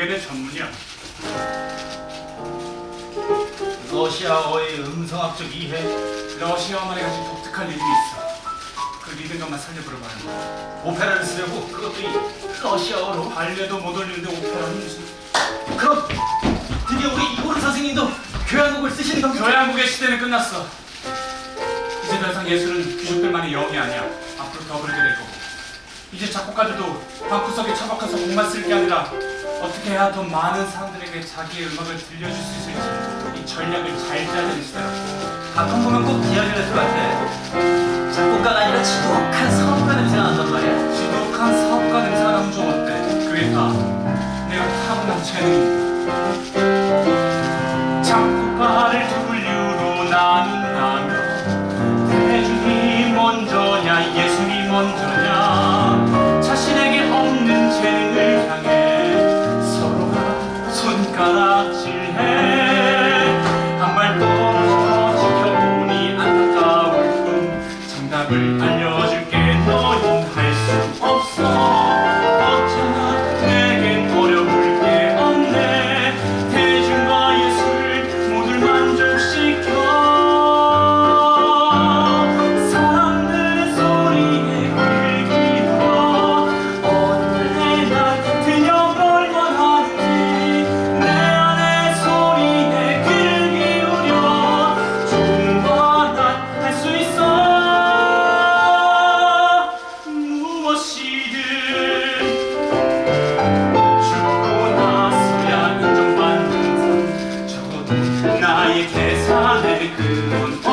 그게 내 전문이야. 러시아어의 음성학적 이해 러시아어만에 가진 독특한 리듬이 있어. 그 리듬감만 살려보려봐요. 오페라를 쓰려고 그것도 이 러시아어로 발레도 못 올리는데 오페라는 무슨... 그럼 드디어 우리 이고르 선생님도 교향곡을 쓰시는 겁니까? 교향곡의 시대는 끝났어. 이제 더 이상 예술은 귀족들만의 영이 아니야. 앞으로 더 그렇게 될 거고. 이제 작곡가들도 방구석에 처박혀서 곡만 쓸 게 아니라 어떻게 해야 더 많은 사람들에게 자기의 음악을 들려줄 수 있을지 이 전략을 잘 짜야 되겠어요. 가끔 보면 꼭 이야기를 할것 같아. 작곡가가 아니라 지독한 사업가 냄새가 난단 말이야. 지독한 사업가 냄새가 나면 좀 어때? 그게 다 내가 타고난 재능이. 작곡가를 둘류로 나눈다면 대중이 먼저냐 예술이 먼저냐 자신에게 없는 재능을 향해 American